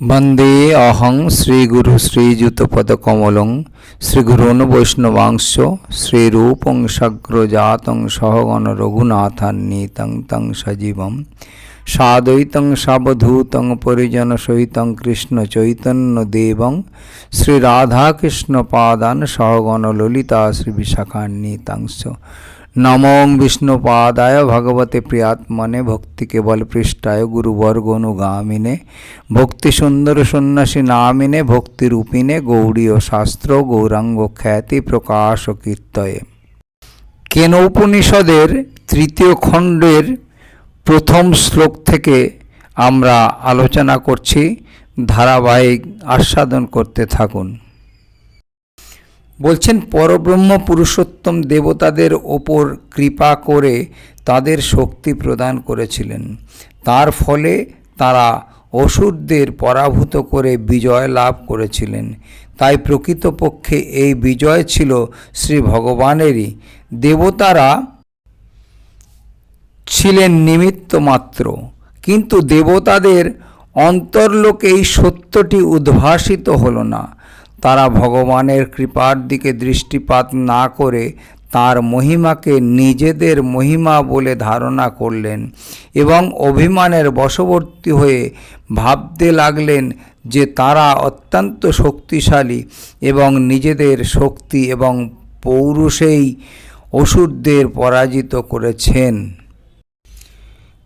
বন্দে অহং শ্রীগুরু শ্রীযুতপদকমলং শ্রীগুরুন বৈষ্ণবাংশ শ্রীরূপং সগ্রজাতং সহগণ রঘুনাথান্বিতং তং সজীবম, সাদ্বৈতং সাবধূতং পরিজন সহিতং কৃষ্ণ চৈতন্য দেবং শ্রীরাধাকৃষ্ণ পাদান সহগণ ললিতা শ্রী বিশাখান্বিতাংশ। নমং বিষ্ণুপাদায় ভগবতে প্রিয়াত্মনে ভক্তি কেবল পৃষ্ঠায় গুরুবর্গ অনুগামিনে ভক্তি সুন্দর সন্ন্যাসী নামিনে ভক্তিরূপিণে গৌড়ীয় শাস্ত্র গৌরাঙ্গ খ্যাতি প্রকাশ কীর্তয়ে। কেন উপনিষদের তৃতীয় খণ্ডের প্রথম শ্লোক থেকে আমরা আলোচনা করছি, ধারাবাহিক আস্বাদন করতে থাকুন। বলছেন, পরব্রহ্ম পুরুষোত্তম দেবতাদের ওপর কৃপা করে তাদের শক্তি প্রদান করেছিলেন। তার ফলে তারা অসুরদের পরাভূত করে বিজয় লাভ করেছিলেন। তাই প্রকৃতপক্ষে এই বিজয় ছিল শ্রী ভগবানেরই। দেবতারা ছিলেন নিমিত্ত মাত্র। কিন্তু দেবতাদের অন্তর্লোকে এই সত্যটি উদ্ভাসিত হলো না। তারা ভগবানের কৃপার দিকে দৃষ্টিপাত না করে তার মহিমাকে নিজেদের মহিমা বলে ধারণা করলেন এবং অভিমানের বশবর্তী হয়ে ভাবতে লাগলেন যে তারা অত্যন্ত শক্তিশালী এবং নিজেদের শক্তি এবং পৌরুষেই অসুরদের পরাজিত করেছেন।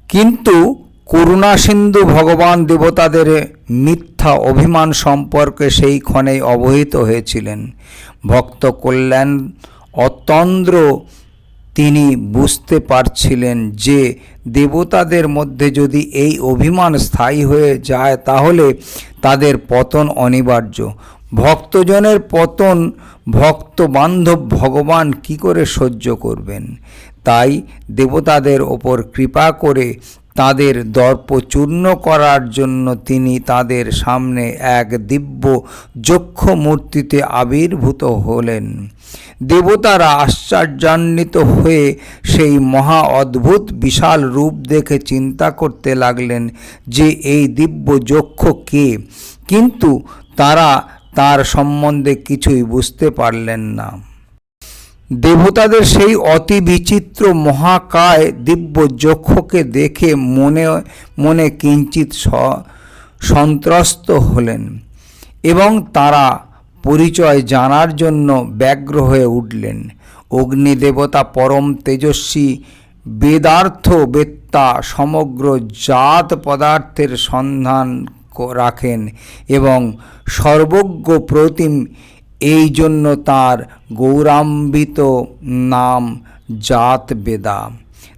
কিন্তু করুণা সিন্ধু ভগবান দেবতাদের মিথ্যা অভিমান সম্পর্কে সেই ক্ষণেই অবহিত হয়েছিলেন। ভক্ত কল্যাণ অতন্দ্র তিনি বুঝতে পারছিলেন যে দেবতাদের মধ্যে যদি এই অভিমান স্থায়ী হয়ে যায় তাহলে তাদের পতন অনিবার্য। ভক্তজনের পতন ভক্ত বান্ধব ভগবান কি করে সহ্য করবেন? তাই দেবতাদের ওপর কৃপা করে তাদের দর্প চূর্ণ করার জন্য তিনি তাদের সামনে এক দিব্য যক্ষ মূর্তিতে আবির্ভূত হলেন। দেবতারা আশ্চর্যান্বিত হয়ে সেই মহা অদ্ভুত বিশাল রূপ দেখে চিন্তা করতে লাগলেন যে এই দিব্য যক্ষ কে? কিন্তু তারা তার সম্বন্ধে কিছুই বুঝতে পারলেন না। দেবতাদের সেই অতি বিচিত্র মহাকায় দিব্য যক্ষকে দেখে মনে মনে কিঞ্চিত সন্ত্রস্ত হলেন এবং তারা পরিচয় জানার জন্য ব্যগ্র হয়ে উঠলেন। অগ্নিদেবতা পরম তেজস্বী, বেদার্থ বেত্তা সমগ্র জাত পদার্থের সন্ধান রাখেন এবং সর্বজ্ঞ প্রতিম এই জন্য তার গৌরাম্বিত নাম জাত বেদা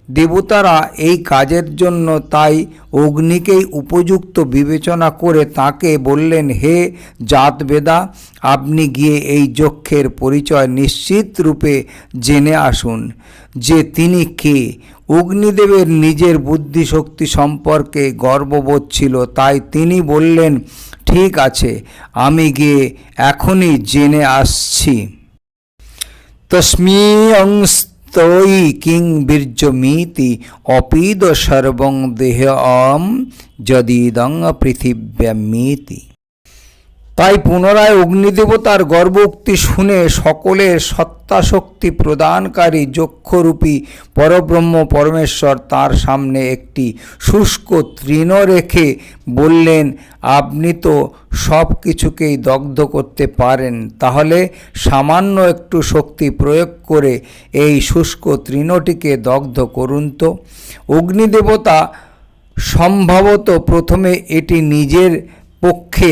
দেবতারা এই কাজের জন্য তাই অগ্নিকেই উপযুক্ত বিবেচনা করে তাকে বললেন, হে জাতবেদা, আপনি গিয়ে এই যক্ষের পরিচয় নিশ্চিত রূপে জেনে আসুন যে তিনি কে। অগ্নিদেবের নিজের বুদ্ধিশক্তি সম্পর্কে গর্ববোধ ছিল, তাই তিনি বললেন ঠিক আছে, আমি গিয়ে এখনই জেনে আসছি। তস্মিয়ংস্তয়ী কিং বীর্যমিতি অপিদ সর্বং দেহ অম যদিদং পৃথিব্যামিতি। তাই পুনরায় অগ্নিদেবতার গর্বোক্তি শুনে সকলের সত্তাশক্তি প্রদানকারী যক্ষরূপী পরব্রহ্ম পরমেশ্বর তার সামনে একটি শুষ্ক তৃণ রেখে বললেন, আপনি তো সব কিছুকেই দগ্ধ করতে পারেন, তাহলে সামান্য একটু শক্তি প্রয়োগ করে এই শুষ্ক তৃণটিকে দগ্ধ করুন তো। অগ্নিদেবতা সম্ভবত প্রথমে এটি নিজের পক্ষে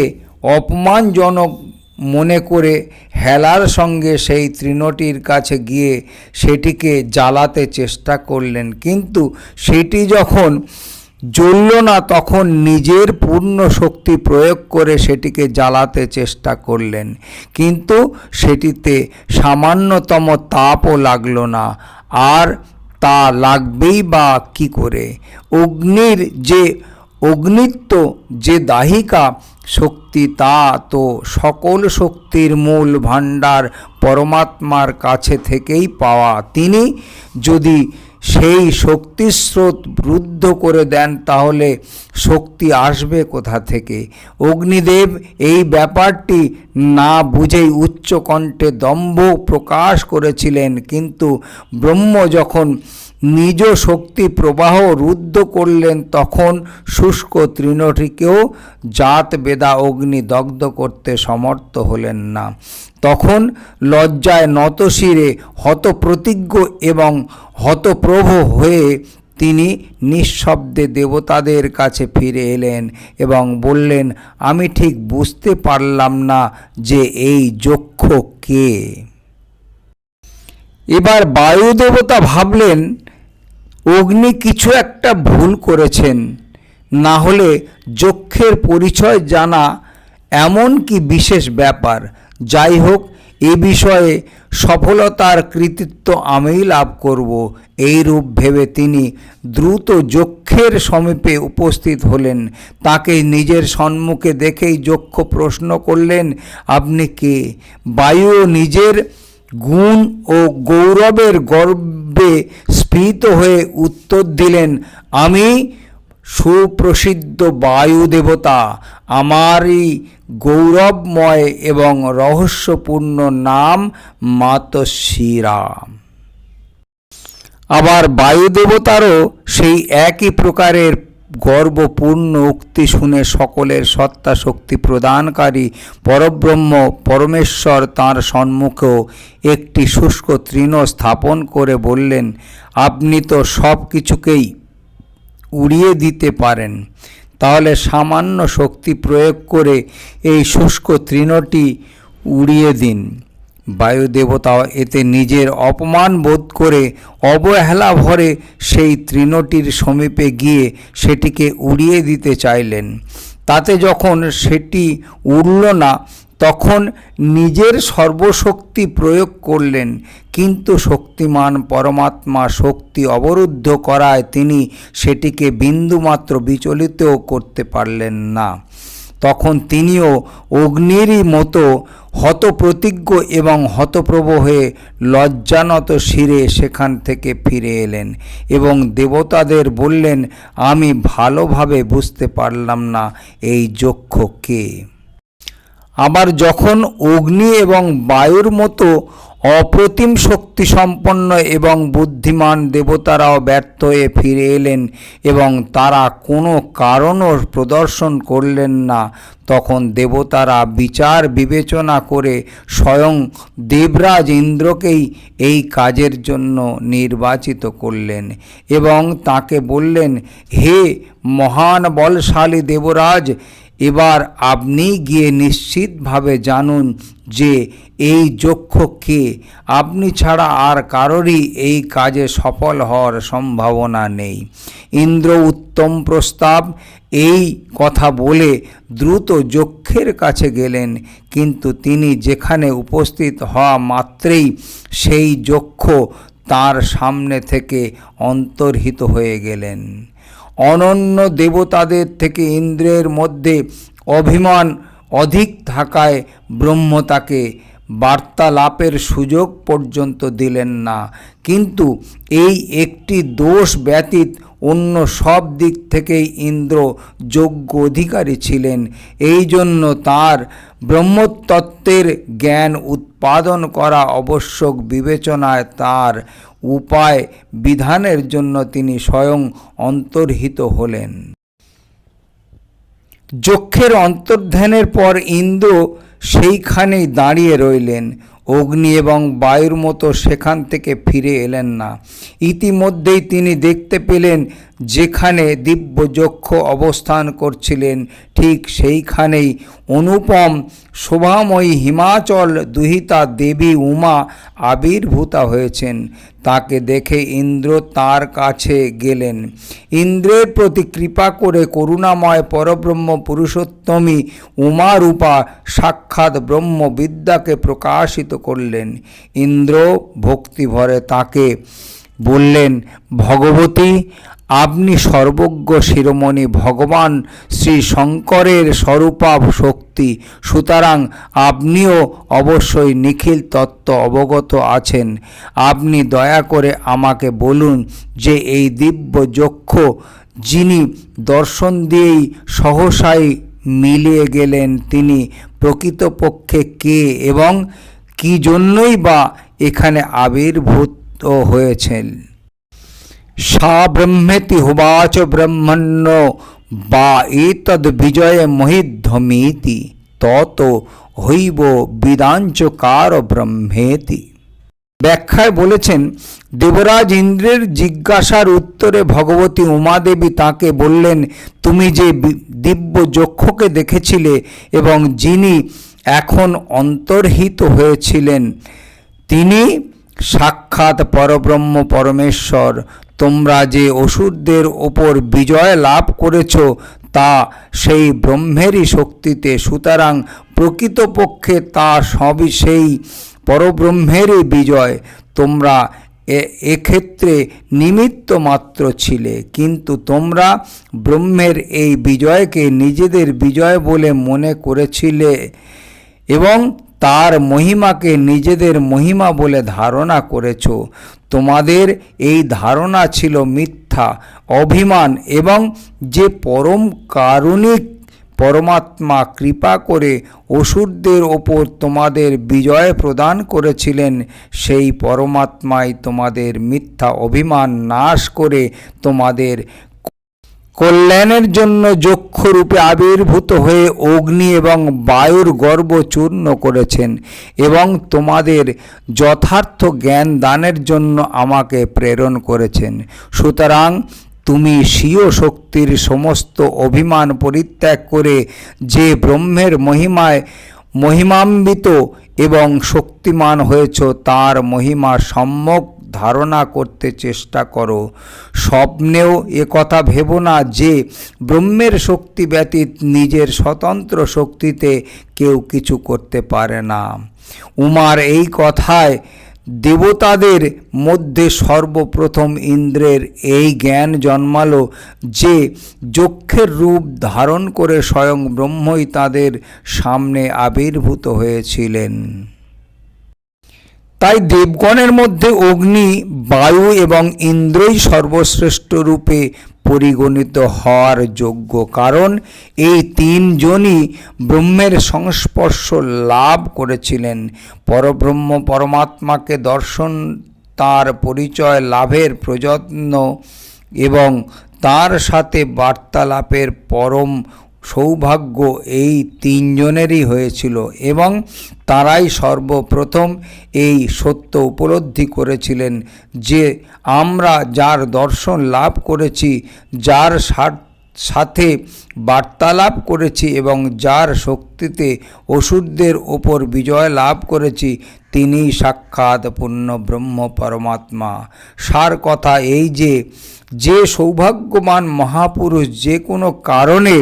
অপমানজনক মনে করে হেলার সঙ্গে সেই তৃণটির কাছে গিয়ে সেটিকে জ্বালাতে চেষ্টা করলেন। কিন্তু সেটি যখন জ্বলল না, তখন নিজের পূর্ণ শক্তি প্রয়োগ করে সেটিকে জ্বালাতে চেষ্টা করলেন। কিন্তু সেটিতে সামান্যতম তাপও লাগল না। আর তা লাগবেই বা কি করে? অগ্নির যে অগ্নিত্ব, যে দাহিকা শক্তি তা তো সকল শক্তির মূল ভাণ্ডার পরমাত্মার কাছে থেকেই পাওয়া। তিনি যদি সেই শক্তিস্রোত রুদ্ধ করে দেন, তাহলে শক্তি আসবে কোথা থেকে? অগ্নিদেব এই ব্যাপারটি না বুঝেই উচ্চকণ্ঠে দম্ভ প্রকাশ করেছিলেন, কিন্তু ব্রহ্ম যখন নিজ শক্তি প্রবাহ রুদ্ধ করলেন তখন শুষ্ক তৃণটিকেও জাত বেদা অগ্নি দগ্ধ করতে সমর্থ হলেন না। তখন লজ্জায় নতশিরে হতপ্রতিজ্ঞ এবং হতপ্রভ হয়ে তিনি নিঃশব্দে দেবতাদের কাছে ফিরে এলেন এবং বললেন, আমি ঠিক বুঝতে পারলাম না যে এই যক্ষ কে। এবার বায়ু দেবতা ভাবলেন অগ্নি কিছু একটা ভুল করেছেন। না হলে যক্ষের পরিচয় জানা এমন কি বিশেষ ব্যাপার? যাই হোক, এ বিষয়ে সফলতার কৃতিত্ব আমিই লাভ করব। এই রূপ ভেবে তিনি দ্রুত যক্ষের সমীপে উপস্থিত হলেন। তাকে নিজের সম্মুখে দেখেই যক্ষ প্রশ্ন করলেন, আপনি কে? বায়ু নিজের গুণ ও গৌরবের গর্বে স্ফীত হয়ে উত্তর দিলেন, আমি সুপ্রসিদ্ধ বায়ু দেবতা, আমারই গৌরবময় এবং রহস্যপূর্ণ নাম মাতশিরা আবার বায়ু দেবতারও সেই একই প্রকারের গর্বপূর্ণ উক্তি শুনে সকলের সত্তা শক্তি প্রদানকারী পরব্রহ্ম পরমেশ্বর তাঁর সম্মুখেও একটি শুষ্ক তৃণ স্থাপন করে বললেন, আপনি তো সব কিছুকেই উড়িয়ে দিতে পারেন। তাহলে সামান্য শক্তি প্রয়োগ করে এই শুষ্ক তৃণটি উড়িয়ে দিন। বায়ুদেবতা এতে নিজের অপমান বোধ করে অবহেলা ভরে সেই তৃণটির সমীপে গিয়ে সেটিকে উড়িয়ে দিতে চাইলেন। তাতে যখন সেটি উড়ল না, তখন নিজের সর্বশক্তি প্রয়োগ করলেন। কিন্তু শক্তিমান পরমাত্মা শক্তি অবরুদ্ধ করায় তিনি সেটিকে বিন্দুমাত্র বিচলিতও করতে পারলেন না। তখন তিনিও অগ্নিরই মতো হতপ্রতিজ্ঞ এবং হতপ্রভ হয়ে লজ্জানত শিরে সেখান থেকে ফিরে এলেন এবং দেবতাদের বললেন, আমি ভালোভাবে বুঝতে পারলাম না এই যক্ষ কে। আবার যখন অগ্নি এবং বায়ুর মতো অপ্রতিম শক্তি সম্পন্ন এবং বুদ্ধিমান দেবতারাও ব্যর্থ হয়ে ফিরে এলেন এবং তারা কোনো কারণও প্রদর্শন করলেন না। তখন দেবতারা বিচার বিবেচনা করে স্বয়ং দেবরাজ ইন্দ্রকেই এই কাজের জন্য নির্বাচিত করলেন এবং তাকে বললেন, হে মহান বলশালী দেবরাজ এবার আপনি গিয়ে নিশ্চিতভাবে জানুন যে এই যক্ষ কে। আপনি ছাড়া আর কারোরই এই কাজে সফল হওয়ার সম্ভাবনা নেই। ইন্দ্র উত্তম প্রস্তাব, এই কথা বলে দ্রুত যক্ষের কাছে গেলেন, কিন্তু তিনি যেখানে উপস্থিত হওয়া মাত্রেই সেই যক্ষ তার সামনে থেকে অন্তর্হিত হয়ে গেলেন। অনন্য দেবতাদের থেকে ইন্দ্রের মধ্যে অভিমান অধিক থাকায় ব্রহ্ম তাকে বার্তালাপের সুযোগ পর্যন্ত দিলেন না। কিন্তু এই একটি দোষ ব্যতীত অন্য সব দিক থেকেই ইন্দ্র যোগ্য অধিকারী ছিলেন। এই জন্য তাঁর ব্রহ্মতত্ত্বের জ্ঞান উৎপাদন করা আবশ্যক বিবেচনায় তার উপায় বিধানের জন্য তিনি স্বয়ং অন্তর্হিত হলেন। যক্ষের অন্তর্ধানের পর ইন্দ্র সেইখানেই দাঁড়িয়ে রইলেন। অগ্নি এবং বায়ুর মতো সেখান থেকে ফিরে এলেন না। ইতিমধ্যেই তিনি দেখতে পেলেন যেখানে দিব্যযক্ষ অবস্থান করছিলেন, ঠিক সেইখানেই অনুপম শোভাময়ী হিমাচল দুহিতা দেবী উমা আবির্ভূতা হয়েছেন। তাকে দেখে ইন্দ্র তার কাছে গেলেন। ইন্দ্রের প্রতি কৃপা করে করুণাময় পরব্রহ্ম পুরুষোত্তমী উমারূপা সাক্ষাৎ ব্রহ্মবিদ্যাকে প্রকাশিত করলেন। ইন্দ্র ভক্তিভরে তাকে বললেন, ভগবতী আপনি সর্বজ্ঞ শিরোমণি ভগবান শ্রী শঙ্করের স্বরূপাভ শক্তি। সুতরাং আপনিও অবশ্যই নিখিল তত্ত্ব অবগত আছেন। আপনি দয়া করে আমাকে বলুন যে এই দিব্য যক্ষ যিনি দর্শন দিয়েই সহসাই মিলিয়ে গেলেন তিনি প্রকৃতপক্ষে কে এবং কি জন্যই বা এখানে আবির্ভূত হয়েছেন? সা ব্রহ্মেতি হুবাচ ব্রহ্মণ্য বা এতদ বিজয় মহিধ্বমিতি তত হইব বিদাঞ্চকার ব্রহ্মেতি ব্যাখ্যায় বলেছেন দেবরাজ ইন্দ্রের জিজ্ঞাসার উত্তরে ভগবতী উমাদেবী তাকে বললেন তুমি যে দিব্য যক্ষকে দেখেছিলে এবং যিনি এখন অন্তর্হিত হয়েছিলেন, তিনি সাক্ষাৎ পরব্রহ্ম পরমেশ্বর। তোমরা যে অসুরদের ওপর বিজয় লাভ করেছ, তা সেই ব্রহ্মেরই শক্তিতে, সুতরাং প্রকৃতপক্ষে তা সবই সেই পরব্রহ্মেরই বিজয়। তোমরা এক্ষেত্রে নিমিত্ত মাত্র ছিলে, কিন্তু তোমরা ব্রহ্মের এই বিজয়কে নিজেদের বিজয় বলে মনে করেছিলে এবং তার মহিমাকে নিজেদের মহিমা বলে ধারণা করেছ। তোমাদের এই ধারণা ছিল মিথ্যা, অভিমান এবং যে পরম কারুণিক পরমাত্মা কৃপা করে অসুরদের ওপর তোমাদের বিজয় প্রদান করেছিলেন, সেই পরমাত্মাই তোমাদের মিথ্যা অভিমান নাশ করে তোমাদের কল্যাণের জন্য যক্ষরূপে আবির্ভূত হয়ে অগ্নি এবং বায়ুর গর্ব চূর্ণ করেছেন এবং তোমাদের যথার্থ জ্ঞান দানের জন্য আমাকে প্রেরণ করেছেন। সুতরাং তুমি স্বীয় শক্তির সমস্ত অভিমান পরিত্যাগ করে যে ব্রহ্মের মহিমায় মহিমান্বিত এবং শক্তিমান হয়েছ, তার মহিমা সম্যক ধারণা করতে চেষ্টা করো। স্বপ্নেও এ কথা ভেবো না যে, ব্রহ্মের শক্তি ব্যতীত নিজের স্বতন্ত্র শক্তিতে কেউ কিছু করতে পারে না। উমার এই কথায় দেবতাদের মধ্যে সর্বপ্রথম ইন্দ্রের এই জ্ঞান জন্মালো যে, যক্ষের রূপ ধারণ করে স্বয়ং ব্রহ্মই তাদের সামনে আবির্ভূত হয়েছিলেন। তাই দেবগণের মধ্যে অগ্নি, বায়ু এবং ইন্দ্রই সর্বশ্রেষ্ঠ রূপে পরিগণিত হওয়ার যোগ্য কারণ এই তিনজনই ব্রহ্মের সংস্পর্শ লাভ করেছিলেন। পরব্রহ্ম পরমাত্মাকে দর্শন, তার পরিচয় লাভের প্রযত্ন এবং তার সাথে বার্তালাপের পরম সৌভাগ্য এই তিনজনেরই হয়েছিল এবং তারাই সর্বপ্রথম এই সত্য উপলব্ধি করেছিলেন যে আমরা যার দর্শন লাভ করেছি, যার সাথে বার্তালাপ করেছি এবং যার শক্তিতে অসুরদের ওপর বিজয় লাভ করেছি তিনি সাক্ষাৎ পূর্ণ ব্রহ্ম পরমাত্মা। সার কথা এই যে যে সৌভাগ্যবান মহাপুরুষ যে কোনো কারণে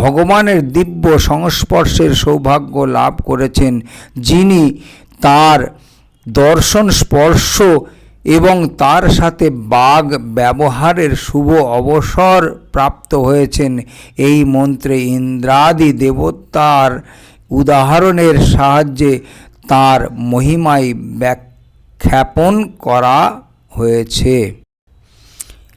ভগবানের দিব্য সংস্পর্শের সৌভাগ্য লাভ করেছেন, যিনি তার দর্শন স্পর্শ এবং তার সাথে বাঘ ব্যবহারের শুভ অবসর প্রাপ্ত হয়েছেন, এই মন্ত্রে ইন্দ্রাদি দেবতার উদাহরণের সাহায্যে তার মহিমায় ব্যাখ্যাপন করা হয়েছে।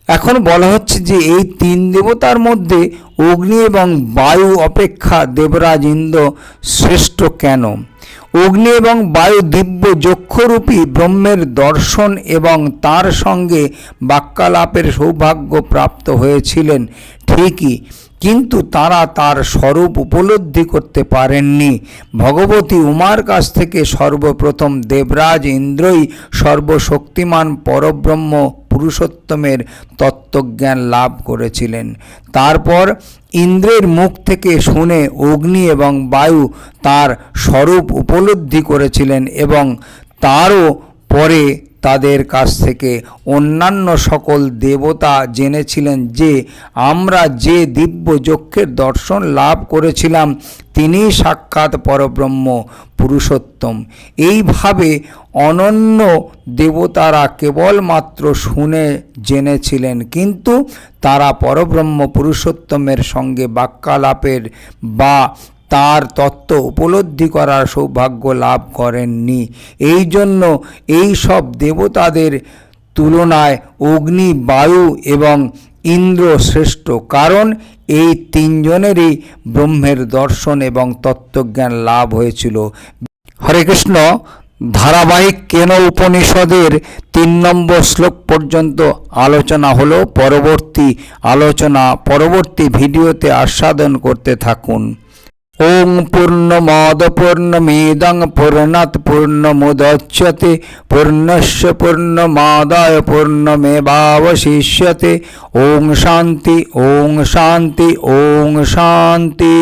এখন বলা হচ্ছে যে এই তিন দেবতার মধ্যে অগ্নি এবং বায়ু অপেক্ষা দেবরাজ ইন্দ্র শ্রেষ্ঠ কেন? অগ্নি এবং বায়ু দিব্য যক্ষরূপী ব্রহ্মের দর্শন এবং তার সঙ্গে বাক্যালাপের সৌভাগ্য প্রাপ্ত হয়েছিলেন। ঠিকই কিন্তু তারা তার স্বরূপ উপলব্ধি করতে পারেননি। ভগবতী উমার কাছ থেকে সর্বপ্রথম দেবরাজ ইন্দ্রই সর্বশক্তিমান পরব্রহ্ম পুরুষোত্তমের তত্ত্বজ্ঞান লাভ করেছিলেন। তারপর ইন্দ্রের মুখ থেকে শুনে অগ্নি এবং বায়ু তার স্বরূপ উপলব্ধি করেছিলেন এবং তারও পরে তাদের কাছ থেকে অন্যান্য সকল দেবতা জেনেছিলেন যে আমরা যে দিব্য যক্ষের দর্শন লাভ করেছিলাম তিনি সাক্ষাৎ পরব্রহ্ম পুরুষোত্তম। এইভাবে অনন্য দেবতারা কেবলমাত্র শুনে জেনেছিলেন, কিন্তু তারা পরব্রহ্ম পুরুষোত্তমের সঙ্গে বাক্যালাপের বা তার তত্ত্ব উপলব্ধি করার সৌভাগ্য লাভ করেননি। এই জন্য এই সব দেবতাদের তুলনায় অগ্নি, বায়ু এবং ইন্দ্র শ্রেষ্ঠ, কারণ এই তিনজনেরই ব্রহ্মের দর্শন এবং তত্ত্বজ্ঞান লাভ হয়েছিল। হরে কৃষ্ণ, ধারাবাহিক কেন উপনিষদের তিন নম্বর শ্লোক পর্যন্ত আলোচনা হলো? পরবর্তী আলোচনা, পরবর্তী ভিডিওতে আস্বাদন করতে থাকুন। ওং পূর্ণমদ পূর্ণমিদং পূর্ণাৎ পূর্ণমুদচ্যতে পূর্ণস্য পূর্ণমাদায় পূর্ণমেবাবশিষ্যতে ওং শান্তি ওং শান্তি ওং শান্তি